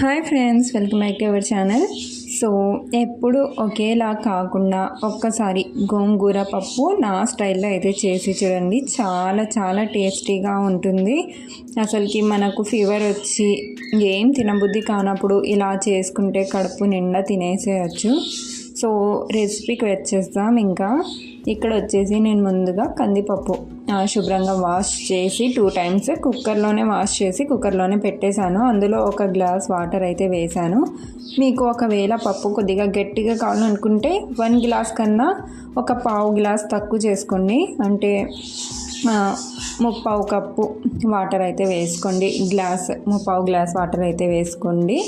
Hi friends welcome back to our channel so ఎప్పుడు ఒకేలా కాకుండా ఒక్కసారి గోంగూర పప్పు నా స్టైల్లో అయితే చేసి చూడండి. చాలా చాలా టేస్టీగా ఉంటుంది. అసలుకి మనకు ఫీవర్ వచ్చి ఏం తినబుద్ధి కానప్పుడు ఇలా చేసుకుంటే కడుపు నిండా తినేసేయచ్చు. సో రెసిపీకి వచ్చేస్తాం ఇంకా. ఇక్కడ వచ్చేసి నేను ముందుగా కందిపప్పు శుభ్రంగా వాష్ చేసి టూ టైమ్స్ కుక్కర్లోనే వాష్ చేసి కుక్కర్లోనే పెట్టేశాను. అందులో ఒక గ్లాస్ వాటర్ అయితే వేశాను. మీకు ఒకవేళ పప్పు కొద్దిగా గట్టిగా కావాలనుకుంటే వన్ గ్లాస్ కన్నా ఒక పావు గ్లాస్ తక్కువ చేసుకోండి. అంటే ముప్పావు కప్పు వాటర్ అయితే వేసుకోండి. గ్లాస్ ముప్పావు గ్లాస్ వాటర్ అయితే వేసుకోండి.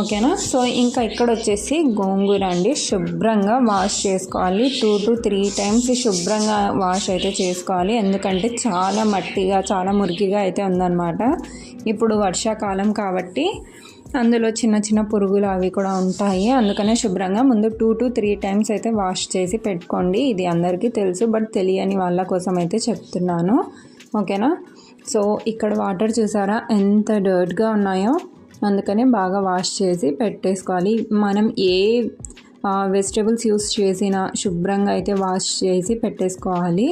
ఓకేనా? సో ఇంకా ఇక్కడ వచ్చేసి గోంగూర అండి. శుభ్రంగా వాష్ చేసుకోవాలి. టూ టు త్రీ టైమ్స్ శుభ్రంగా వాష్ అయితే చేసుకోవాలి. ఎందుకంటే చాలా మట్టిగా చాలా మురికిగా అయితే ఉందన్నమాట. ఇప్పుడు వర్షాకాలం కాబట్టి అందులో చిన్న చిన్న పురుగులు అవి కూడా ఉంటాయి. అందుకనే శుభ్రంగా ముందు టూ టు త్రీ టైమ్స్ అయితే వాష్ చేసి పెట్టుకోండి. ఇది అందరికీ తెలుసు బట్ తెలియని వాళ్ళ కోసం అయితే చెప్తున్నాను. ఓకేనా? సో ఇక్కడ వాటర్ చూసారా? ఎంత డర్ట్గా ఉన్నాయో. అందుకనే బాగా వాష్ చేసి పెట్టేసుకోవాలి. మనం ఏ వెజిటేబుల్స్ యూస్ చేసినా శుభ్రంగా అయితే వాష్ చేసి పెట్టేసుకోవాలి.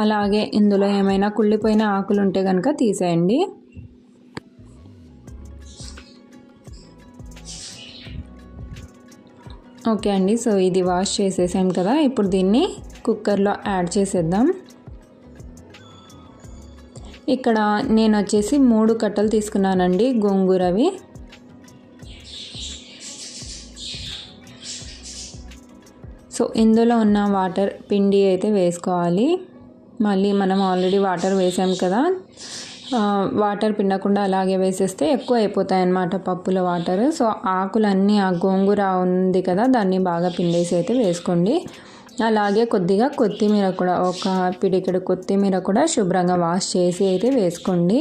అలాగే ఇందులో ఏమైనా కుళ్ళిపోయిన ఆకులు ఉంటే కనుక తీసేయండి. ఓకే అండి సో ఇది వాష్ చేసేసాం కదా ఇప్పుడు దీన్ని కుక్కర్లో యాడ్ చేసేద్దాం. ఇక్కడ నేను వచ్చేసి మూడు కట్టలు తీసుకున్నానండి గోంగూరవి సో ఇందులో ఉన్న వాటర్ పిండి అయితే వేసుకోవాలి. మళ్ళీ మనం ఆల్రెడీ వాటర్ వేసాం కదా వాటర్ పిండకుండా అలాగే వేసేస్తే ఎక్కువ అయిపోతాయి అన్నమాట పప్పుల వాటర్. సో ఆకులన్నీ ఆ గోంగూర ఉంది కదా దాన్ని బాగా పిండేసి అయితే వేసుకోండి. అలాగే కొద్దిగా కొత్తిమీర కూడా ఒక పిడికెడు కొత్తిమీర కూడా శుభ్రంగా వాష్ చేసి అయితే వేసుకోండి.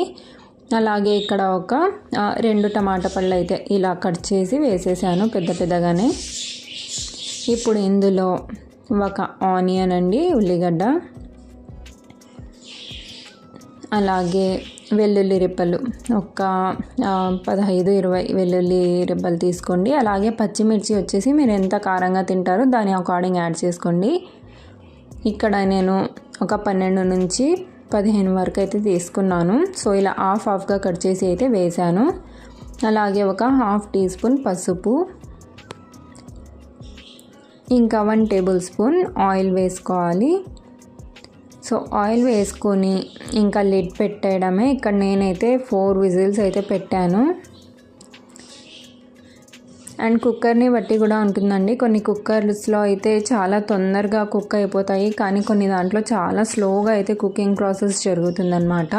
అలాగే ఇక్కడ ఒక రెండు టమాటా పళ్ళు అయితే ఇలా కట్ చేసి వేసేసాను పెద్ద పెద్దగానే. ఇప్పుడు ఇందులో ఒక ఆనియన్ అండి ఉల్లిగడ్డ. అలాగే వెల్లుల్లి రెబ్బలు. ఒక పదహైదు ఇరవై వెల్లుల్లి రెబ్బలు తీసుకోండి. అలాగే పచ్చిమిర్చి వచ్చేసి మీరు ఎంత కారంగా తింటారో దాని అకార్డింగ్ యాడ్ చేసుకోండి. ఇక్కడ నేను ఒక పన్నెండు నుంచి పదిహేను వరకు అయితే తీసుకున్నాను. సో ఇలా హాఫ్ హాఫ్గా కట్ చేసి అయితే వేశాను. అలాగే ఒక హాఫ్ టీ స్పూన్ పసుపు. ఇంకా వన్ టేబుల్ స్పూన్ ఆయిల్ వేసుకోవాలి. సో ఆయిల్ వేసుకొని ఇంకా లిడ్ పెట్టేయడమే. ఇక్కడ నేనైతే ఫోర్ విజిల్స్ అయితే పెట్టాను. అండ్ కుక్కర్ని బట్టి కూడా ఉంటుందండి. కొన్ని కుక్కర్స్లో అయితే చాలా తొందరగా కుక్ అయిపోతాయి. కానీ కొన్ని దాంట్లో చాలా స్లోగా అయితే కుకింగ్ ప్రాసెస్ జరుగుతుందన్నమాట.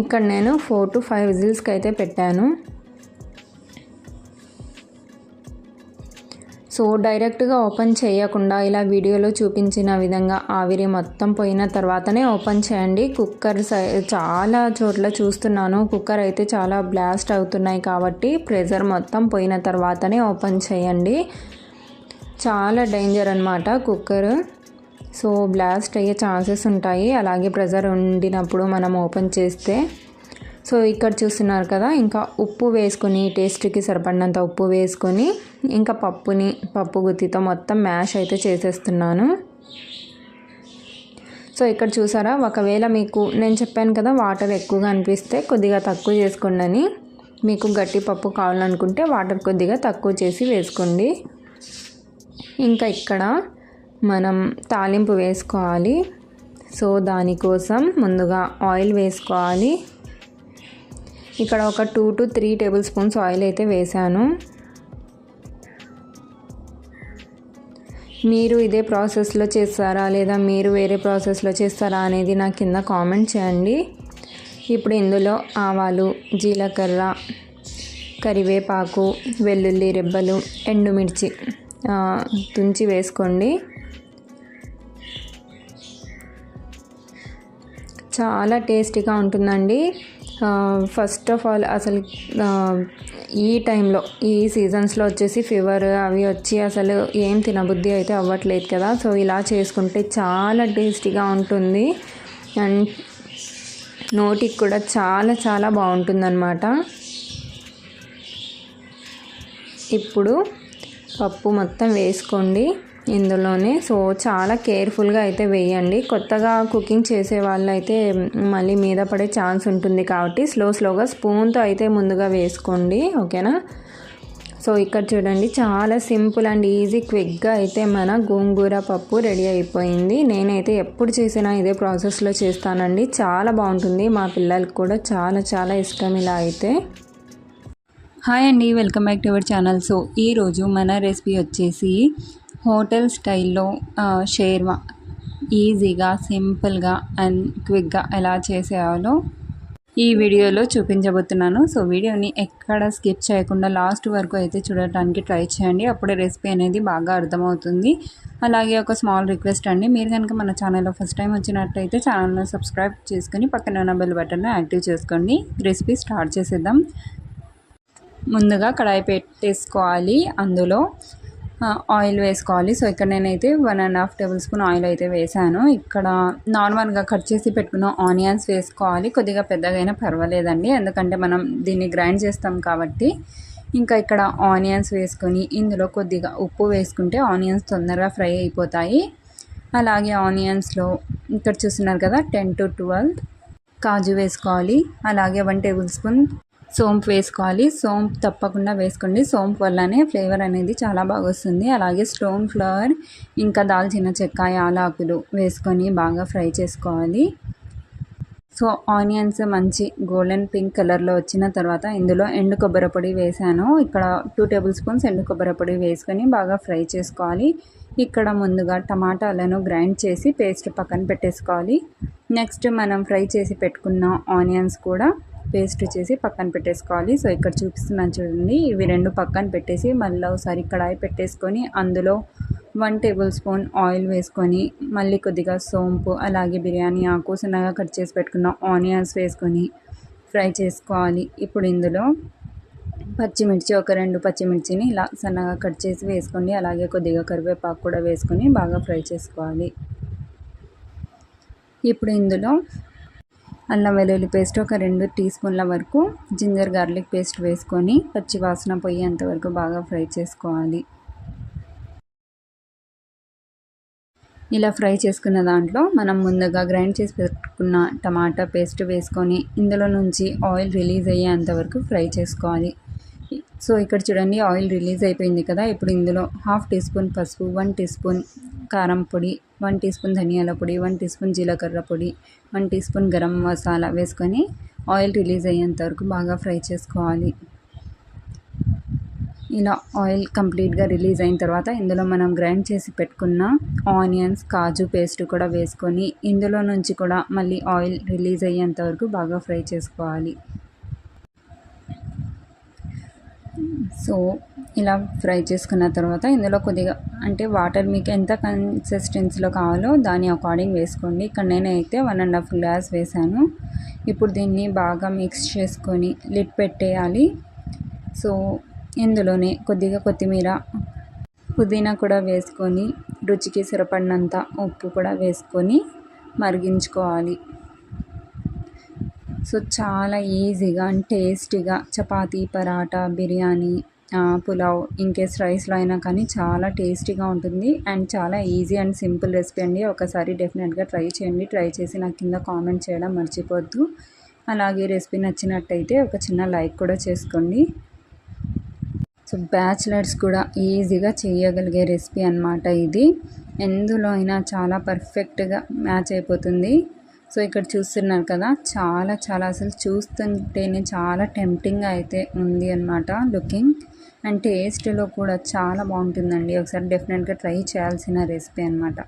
ఇక్కడ నేను ఫోర్ టు ఫైవ్ విజిల్స్కి అయితే పెట్టాను. సో డైరెక్ట్గా ఓపెన్ చేయకుండా ఇలా వీడియోలో చూపించిన విధంగా ఆవిరి మొత్తం పోయిన తర్వాతనే ఓపెన్ చేయండి. కుక్కర్ సై- చాలా చోట్ల చూస్తున్నాను. కుక్కర్ అయితే చాలా బ్లాస్ట్ అవుతున్నాయి కాబట్టి ప్రెజర్ మొత్తం పోయిన తర్వాతనే ఓపెన్ చేయండి. చాలా డేంజర్ అనమాట కుక్కర్. సో బ్లాస్ట్ అయ్యే ఛాన్సెస్ ఉంటాయి. అలాగే ప్రెజర్ ఉండినప్పుడు మనం ఓపెన్ చేస్తే సో ఇక్కడ చూస్తున్నారు కదా ఇంకా ఉప్పు వేసుకొని టేస్ట్కి సరిపడినంత ఉప్పు వేసుకొని ఇంకా పప్పుని పప్పు గుత్తితో మొత్తం మ్యాష్ అయితే చేసేస్తున్నాను. సో ఇక్కడ చూసారా ఒకవేళ మీకు నేను చెప్పాను కదా వాటర్ ఎక్కువగా అనిపిస్తే కొద్దిగా తక్కువ చేసుకోండి అని. మీకు గట్టి పప్పు కావాలనుకుంటే వాటర్ కొద్దిగా తక్కువ చేసి వేసుకోండి. ఇంకా ఇక్కడ మనం తాలింపు వేసుకోవాలి. సో దానికోసం ముందుగా ఆయిల్ వేసుకోవాలి. ఇక్కడ ఒక two to three tablespoons oil అయితే వేసాను మీరు ఇదే ప్రాసెస్లో చేస్తారా లేదా మీరు వేరే ప్రాసెస్లో చేస్తారా అనేది నా కింద కామెంట్ చేయండి. ఇప్పుడు ఇందులో ఆవాలు జీలకర్ర కరివేపాకు వెల్లుల్లి రెబ్బలు ఎండుమిర్చి తుంచి వేసుకోండి. చాలా టేస్టీగా ఉంటుందండి. ఫస్ట్ ఆఫ్ ఆల్ అసలు ఈ టైంలో ఈ సీజన్స్లో వచ్చేసి ఫీవర్ అవి వచ్చి అసలు ఏం తినబుద్ధి అయితే అవ్వట్లేదు కదా. సో ఇలా చేసుకుంటే చాలా టేస్టీగా ఉంటుంది. అండ్ నోటికి కూడా చాలా చాలా బాగుంటుందన్నమాట. ఇప్పుడు పప్పు మొత్తం వేసుకోండి. ఇందులోనే. సో చాలా కేర్ఫుల్గా అయితే వేయండి. కొత్తగా కుకింగ్ చేసే వాళ్ళు అయితే మళ్ళీ మీద పడే ఛాన్స్ ఉంటుంది కాబట్టి స్లో స్లోగా స్పూన్తో అయితే ముందుగా వేసుకోండి. ఓకేనా? సో ఇక్కడ చూడండి. చాలా సింపుల్ అండ్ ఈజీ క్విక్గా అయితే మన గోంగూర పప్పు రెడీ అయిపోయింది. నేనైతే ఎప్పుడు చేసినా ఇదే ప్రాసెస్లో చేస్తానండి. చాలా బాగుంటుంది. మా పిల్లలకి కూడా చాలా చాలా ఇష్టం ఇలా అయితే. హాయ్ అండి. Welcome back to our channel. So ఈరోజు మన రెసిపీ వచ్చేసి హోటల్ స్టైల్లో షేర్వా ఈజీగా సింపుల్గా అండ్ క్విక్గా ఎలా చేసేయాలో ఈ వీడియోలో చూపించబోతున్నాను. సో వీడియోని ఎక్కడ స్కిప్ చేయకుండా లాస్ట్ వరకు అయితే చూడటానికి ట్రై చేయండి. అప్పుడే రెసిపీ అనేది బాగా అర్థమవుతుంది. అలాగే ఒక స్మాల్ రిక్వెస్ట్ అండి. మీరు కనుక మన ఛానల్లో ఫస్ట్ టైం వచ్చినట్టయితే ఛానల్ను సబ్స్క్రైబ్ చేసుకుని పక్కన ఉన్న బెల్ బటన్ను యాక్టివ్ చేసుకోండి. రెసిపీ స్టార్ట్ చేసేద్దాం. ముందుగా కడాయి పెట్టేసుకోవాలి. అందులో ఆయిల్ వేసుకోవాలి. సో ఇక్కడ నేనైతే one and half tablespoon oil అయితే వేసాను. ఇక్కడ నార్మల్గా కట్ చేసి పెట్టుకున్న ఆనియన్స్ వేసుకోవాలి. కొద్దిగా పెద్దగైనా పర్వాలేదండి. ఎందుకంటే మనం దీన్ని గ్రైండ్ చేస్తాం కాబట్టి. ఇంకా ఇక్కడ ఆనియన్స్ వేసుకొని ఇందులో కొద్దిగా ఉప్పు వేసుకుంటే ఆనియన్స్ తొందరగా ఫ్రై అయిపోతాయి. అలాగే ఆనియన్స్లో ఇక్కడ చూస్తున్నారు కదా టెన్ టు ట్వెల్వ్. కాజు వేసుకోవాలి. అలాగే వన్ టేబుల్ స్పూన్ సోంపు వేసుకోవాలి. సోంపు తప్పకుండా వేసుకోండి. సోంపు వల్లనే ఫ్లేవర్ అనేది చాలా బాగా వస్తుంది. అలాగే స్టోన్ ఫ్లవర్ ఇంకా దాల్చిన చెక్క యాలాకులు వేసుకొని బాగా ఫ్రై చేసుకోవాలి. సో ఆనియన్స్ మంచి గోల్డెన్ పింక్ కలర్లో వచ్చిన తర్వాత ఇందులో ఎండు కొబ్బరి పొడి వేసాను. ఇక్కడ టూ టేబుల్ స్పూన్స్ ఎండు కొబ్బరి పొడి వేసుకొని బాగా ఫ్రై చేసుకోవాలి. ఇక్కడ ముందుగా టమాటాలను గ్రైండ్ చేసి పేస్ట్ పక్కన పెట్టేసుకోవాలి. నెక్స్ట్ మనం ఫ్రై చేసి పెట్టుకున్న ఆనియన్స్ కూడా పేస్ట్ చేసి పక్కన పెట్టేసుకోవాలి. సో ఇక్కడ చూపిస్తున్నాను చూడండి. ఇవి రెండు పక్కన పెట్టేసి మళ్ళీ ఒకసారి కడాయి పెట్టేసుకొని అందులో వన్ టేబుల్ స్పూన్ ఆయిల్ వేసుకొని మళ్ళీ కొద్దిగా సోంపు అలాగే బిర్యానీ ఆకు సన్నగా కట్ చేసి పెట్టుకున్న ఆనియన్స్ వేసుకొని ఫ్రై చేసుకోవాలి. ఇప్పుడు ఇందులో పచ్చిమిర్చి ఒక రెండు పచ్చిమిర్చిని ఇలా సన్నగా కట్ చేసి వేసుకోండి. అలాగే కొద్దిగా కరివేపాకు కూడా వేసుకొని బాగా ఫ్రై చేసుకోవాలి. ఇప్పుడు ఇందులో అల్లం వెల్లుల్లి పేస్ట్ ఒక రెండు టీ స్పూన్ల వరకు జింజర్ గార్లిక్ పేస్ట్ వేసుకొని పచ్చి వాసన పోయేంత వరకు బాగా ఫ్రై చేసుకోవాలి. ఇలా ఫ్రై చేసుకున్న దాంట్లో మనం ముందుగా గ్రైండ్ చేసి పెట్టుకున్న టమాటా పేస్ట్ వేసుకొని ఇందులో నుంచి ఆయిల్ రిలీజ్ అయ్యేంత వరకు ఫ్రై చేసుకోవాలి. సో ఇక్కడ చూడండి ఆయిల్ రిలీజ్ అయిపోయింది కదా. ఇప్పుడు ఇందులో హాఫ్ టీ స్పూన్ పసుపు వన్ టీ స్పూన్ కారం పొడి వన్ టీ స్పూన్ ధనియాల పొడి వన్ టీ స్పూన్ జీలకర్ర పొడి one teaspoon garam masala వేసుకొని ఆయిల్ రిలీజ్ అయ్యేంత వరకు బాగా ఫ్రై చేసుకోవాలి. ఇలా ఆయిల్ కంప్లీట్గా రిలీజ్ అయిన తర్వాత ఇందులో మనం గ్రైండ్ చేసి పెట్టుకున్న ఆనియన్స్ కాజు పేస్ట్ కూడా వేసుకొని ఇందులో నుంచి కూడా మళ్ళీ ఆయిల్ రిలీజ్ అయ్యేంత వరకు బాగా ఫ్రై చేసుకోవాలి. సో ఇలా ఫ్రై చేసుకున్న తర్వాత ఇందులో కొద్దిగా అంటే వాటర్ మీకు ఎంత కన్సిస్టెన్సీలో కావాలో దాని అకార్డింగ్ వేసుకోండి. ఇక్కడ నేనైతే వన్ అండ్ హాఫ్ గ్లాస్ వేసాను. ఇప్పుడు దీన్ని బాగా మిక్స్ చేసుకొని లిట్ పెట్టేయాలి. సో ఇందులోనే కొద్దిగా కొత్తిమీర పుదీనా కూడా వేసుకొని రుచికి సరిపడినంత ఉప్పు కూడా వేసుకొని మరిగించుకోవాలి. సో చాలా ఈజీగా అండ్ టేస్టీగా చపాతీ పరాటా బిర్యానీ పులావ్ ఇంకేస్ రైస్లో అయినా కానీ చాలా టేస్టీగా ఉంటుంది. అండ్ చాలా ఈజీ అండ్ సింపుల్ రెసిపీ అండి. ఒకసారి డెఫినెట్గా ట్రై చేయండి. ట్రై చేసి నాకు కింద కామెంట్ చేయడం మర్చిపోద్దు. అలాగే రెసిపీ నచ్చినట్టయితే ఒక చిన్న లైక్ కూడా చేసుకోండి. సో బ్యాచిలర్స్ కూడా ఈజీగా చేయగలిగే రెసిపీ అనమాట ఇది. ఎందులో అయినా చాలా పర్ఫెక్ట్గా మ్యాచ్ అయిపోతుంది. సో ఇక్కడ చూస్తున్నారు కదా చాలా చాలా అసలు చూస్తుంటేనే చాలా టెంప్టింగ్ అయితే ఉంది అనమాట లుకింగ్ అండ్ టేస్ట్లో కూడా చాలా బాగుంటుందండి. ఒకసారి డెఫినెట్గా ట్రై చేయాల్సిన రెసిపీ అనమాట